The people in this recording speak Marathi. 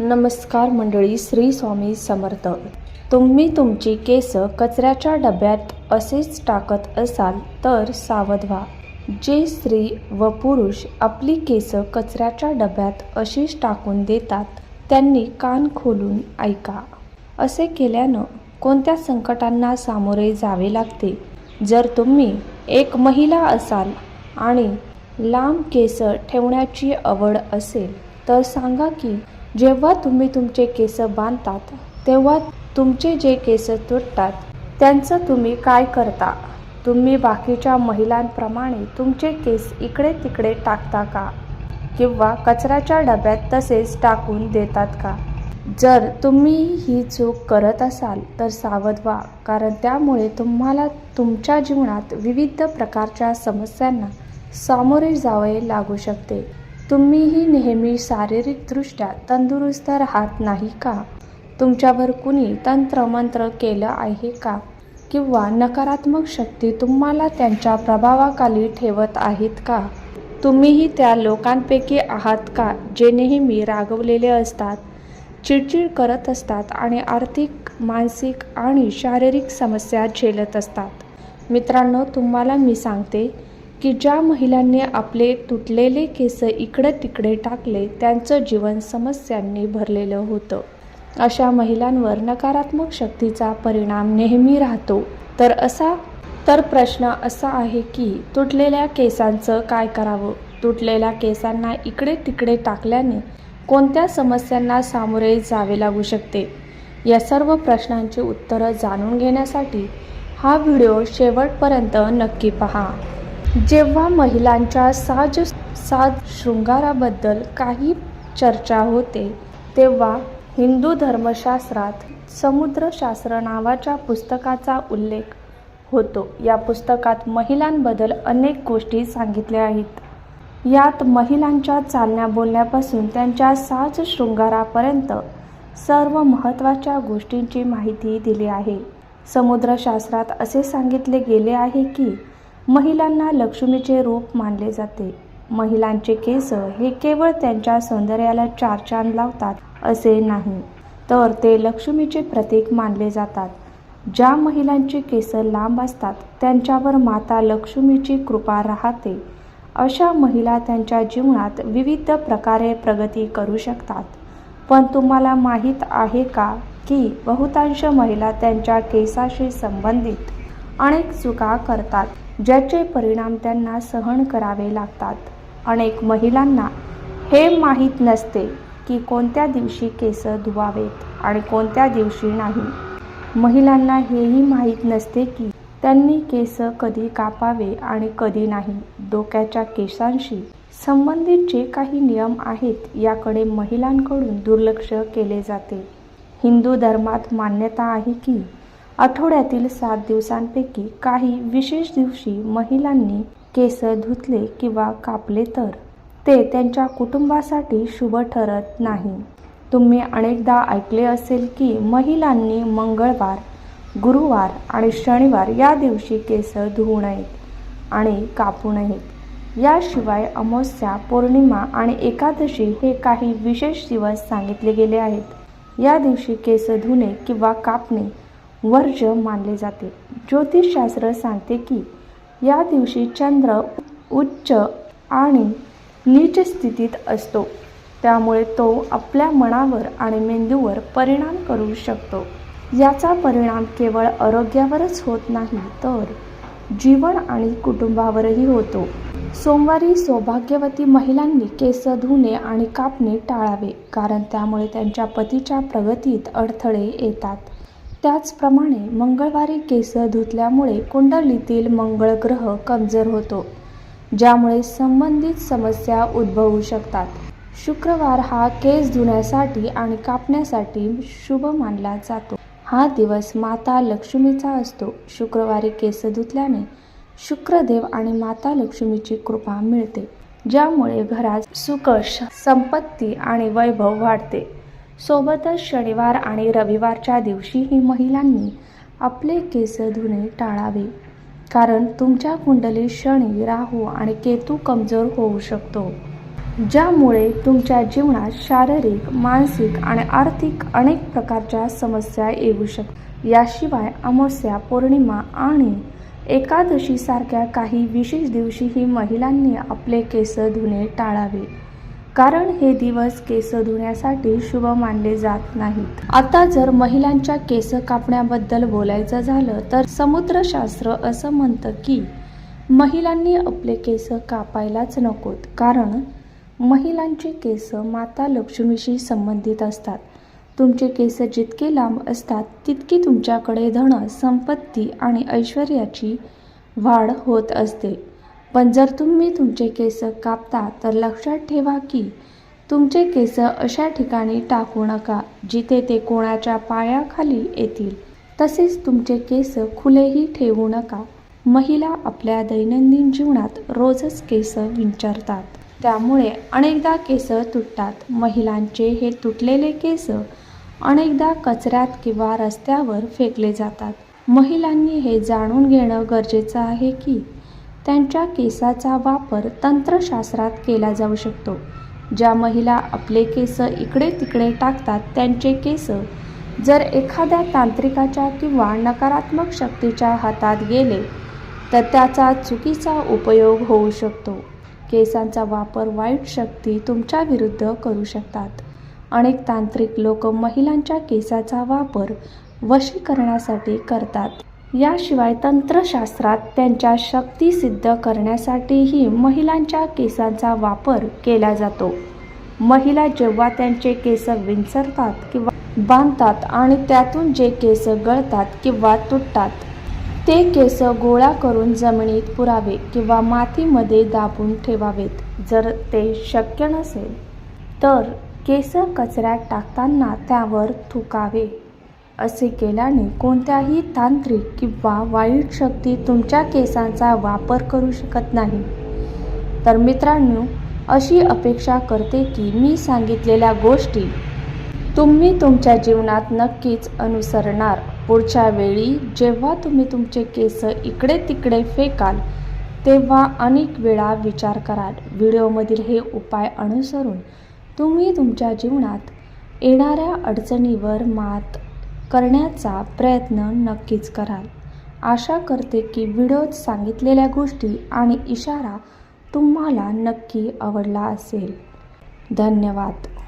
नमस्कार मंडळी श्री स्वामी समर्थ. तुम्ही तुमची केस कचऱ्याच्या डब्यात असेच टाकत असाल तर सावध व्हा. जे स्त्री व पुरुष आपली केस कचऱ्याच्या डब्यात अशीच टाकून देतात त्यांनी कान खोलून ऐका. असे केल्यानं कोणत्या संकटांना सामोरे जावे लागते? जर तुम्ही एक महिला असाल आणि लांब केस ठेवण्याची आवड असेल तर सांगा की जेव्हा तुम्ही तुमचे केस बांधतात तेव्हा तुमचे जे केस तुटतात त्यांचं तुम्ही काय करता? तुम्ही बाकीच्या महिलांप्रमाणे तुमचे केस इकडे तिकडे टाकता का? किंवा कचऱ्याच्या डब्यात तसेच टाकून देतात का? जर तुम्ही ही चूक करत असाल तर सावध व्हा कारण त्यामुळे तुम्हाला तुमच्या जीवनात विविध प्रकारच्या समस्यांना सामोरे जावे लागू शकते. तुम्हीही नेहमी शारीरिकदृष्ट्या तंदुरुस्त राहत नाही का? तुमच्यावर कुणी तंत्रमंत्र केलं आहे का? किंवा नकारात्मक शक्ती तुम्हाला त्यांच्या प्रभावाखाली ठेवत आहेत का? तुम्हीही त्या लोकांपैकी आहात का जे नेहमी रागवलेले असतात चिडचिड करत असतात आणि आर्थिक मानसिक आणि शारीरिक समस्या झेलत असतात? मित्रांनो तुम्हाला मी सांगते की ज्या महिलांनी आपले तुटलेले केस इकडे तिकडे टाकले त्यांचं जीवन समस्यांनी भरलेलं होतं. अशा महिलांवर नकारात्मक शक्तीचा परिणाम नेहमी राहतो. तर असा तर प्रश्न असा आहे की तुटलेल्या केसांचं काय करावं? तुटलेल्या केसांना इकडे तिकडे टाकल्याने कोणत्या समस्यांना सामोरे जावे लागू शकते? या सर्व प्रश्नांची उत्तरं जाणून घेण्यासाठी हा व्हिडिओ शेवटपर्यंत नक्की पहा. जेव्हा महिलांच्या साज साज शृंगाराबद्दल काही चर्चा होते तेव्हा हिंदू धर्मशास्त्रात समुद्रशास्त्र नावाच्या पुस्तकाचा उल्लेख होतो. या पुस्तकात महिलांबद्दल अनेक गोष्टी सांगितल्या आहेत. यात महिलांच्या चालण्या बोलण्यापासून त्यांच्या साज शृंगारापर्यंत सर्व महत्त्वाच्या गोष्टींची माहिती दिली आहे. समुद्रशास्त्रात असे सांगितले गेले आहे की महिलांना लक्ष्मीचे रूप मानले जाते. महिलांचे केस हे केवळ त्यांच्या सौंदर्याला चार चांद लावतात असे नाही तर ते लक्ष्मीचे प्रतीक मानले जातात. ज्या महिलांचे केस लांब असतात त्यांच्यावर माता लक्ष्मीची कृपा राहते. अशा महिला त्यांच्या जीवनात विविध प्रकारे प्रगती करू शकतात. पण तुम्हाला माहीत आहे का की बहुतांश महिला त्यांच्या केसाशी संबंधित अनेक चुका करतात? ज्याचे परिणाम त्यांना सहन करावे लागतात. अनेक महिलांना हे माहीत नसते की कोणत्या दिवशी केस धुवावेत आणि कोणत्या दिवशी नाही. महिलांना हेही माहीत नसते की त्यांनी केस कधी कापावे आणि कधी नाही. डोक्याच्या केसांशी संबंधित जे काही नियम आहेत याकडे महिलांकडून दुर्लक्ष केले जाते. हिंदू धर्मात मान्यता आहे की आठवड्यातील सात दिवसांपैकी काही विशेष दिवशी महिलांनी केस धुतले किंवा कापले तर? ते त्यांच्या कुटुंबासाठी शुभ ठरत नाही. तुम्ही अनेकदा ऐकले असेल की महिलांनी मंगळवार गुरुवार आणि शनिवार या दिवशी केस धुवू नयेत आणि कापू नयेत. याशिवाय अमावस्या पौर्णिमा आणि एकादशी हे काही विशेष दिवस सांगितले गेले आहेत. या दिवशी केस धुणे किंवा कापणे वर्ज्य मानले जाते. ज्योतिषशास्त्र सांगते की या दिवशी चंद्र उच्च आणि नीच स्थितीत असतो. त्यामुळे तो आपल्या मनावर आणि मेंदूवर परिणाम करू शकतो. याचा परिणाम केवळ आरोग्यावरच होत नाही तर जीवन आणि कुटुंबावरही होतो. सोमवारी सौभाग्यवती महिलांनी केस धुणे आणि कापणे टाळावे कारण त्यामुळे त्यांच्या पतीच्या प्रगतीत अडथळे येतात. त्याचप्रमाणे मंगळवारी केस धुतल्यामुळे कुंडलीतील मंगळ ग्रह कमजोर होतो ज्यामुळे संबंधित समस्या उद्भवू शकतात. शुक्रवार हा केस धुण्यासाठी आणि कापण्यासाठी शुभ मानला जातो. हा दिवस माता लक्ष्मीचा असतो. शुक्रवारी केस धुतल्याने शुक्रदेव आणि माता लक्ष्मीची कृपा मिळते ज्यामुळे घरात सुकश संपत्ती आणि वैभव वाढते. सोबतच शनिवार आणि रविवारच्या दिवशीही महिलांनी आपले केस धुणे टाळावे. कारण तुमच्या कुंडलीत शनी राहू आणि केतू कमजोर होऊ शकतो. ज्यामुळे तुमच्या जीवनात शारीरिक मानसिक आणि आर्थिक अनेक प्रकारच्या समस्या येऊ शकतात. याशिवाय अमावस्या पौर्णिमा आणि एकादशीसारख्या काही विशेष दिवशीही महिलांनी आपले केस धुणे टाळावे. कारण हे दिवस केस धुण्यासाठी शुभ मानले जात नाहीत. आता जर महिलांच्या केस कापण्याबद्दल बोलायचं झालं तर समुद्रशास्त्र असं म्हणतं की महिलांनी आपले केस कापायलाच नकोत कारण महिलांचे केस माता लक्ष्मीशी संबंधित असतात. तुमचे केस जितके लांब असतात तितकी तुमच्याकडे धन संपत्ती आणि ऐश्वर्याची वाढ होत असते. पण जर तुम्ही तुमचे केस कापता तर लक्षात ठेवा की तुमचे केस अशा ठिकाणी टाकू नका जिथे ते कोणाच्या पायाखाली येतील. तसेच तुमचे केस खुलेही ठेवू नका. महिला आपल्या दैनंदिन जीवनात रोजच केस विंचरतात. त्यामुळे अनेकदा केस तुटतात. महिलांचे हे तुटलेले केस अनेकदा कचऱ्यात किंवा रस्त्यावर फेकले जातात. महिलांनी हे जाणून घेणं गरजेचं आहे की त्यांच्या केसाचा वापर तंत्रशास्त्रात केला जाऊ शकतो ज्या महिला आपले केस इकडे तिकडे टाकतात त्यांचे केस जर एखाद्या तांत्रिकाच्या किंवा नकारात्मक शक्तीच्या हातात गेले तर त्याचा चुकीचा उपयोग होऊ शकतो. केसांचा वापर वाईट शक्ती तुमच्या विरुद्ध करू शकतात. अनेक तांत्रिक लोक महिलांच्या केसाचा वापर वशीकरणासाठी करतात. याशिवाय तंत्रशास्त्रात त्यांच्या शक्ती सिद्ध करण्यासाठीही महिलांच्या केसांचा वापर केला जातो. महिला जेव्हा त्यांचे केस विंचरतात किंवा बांधतात आणि त्यातून जे केस गळतात किंवा तुटतात ते केस गोळा करून जमिनीत पुरावे किंवा मातीमध्ये दाबून ठेवावेत जर ते शक्य नसेल तर केस कचऱ्यात टाकताना त्यावर थुकावे. असे केल्याने कोणत्याही तांत्रिक किंवा वाईट शक्ती तुमच्या केसांचा वापर करू शकत नाही. तर मित्रांनो अशी अपेक्षा करते की मी सांगितलेल्या गोष्टी तुम्ही तुमच्या जीवनात नक्कीच अनुसरणार. पुढच्या वेळी जेव्हा तुम्ही तुमचे केस इकडे तिकडे फेकाल तेव्हा अनेक वेळा विचार कराल. व्हिडिओमधील हे उपाय अनुसरून तुम्ही तुमच्या जीवनात येणाऱ्या अडचणीवर मात करण्याचा प्रयत्न नक्कीच कराल. आशा करते की व्हिडिओत सांगितलेल्या गोष्टी आणि इशारा तुम्हाला नक्की आवडला असेल. धन्यवाद.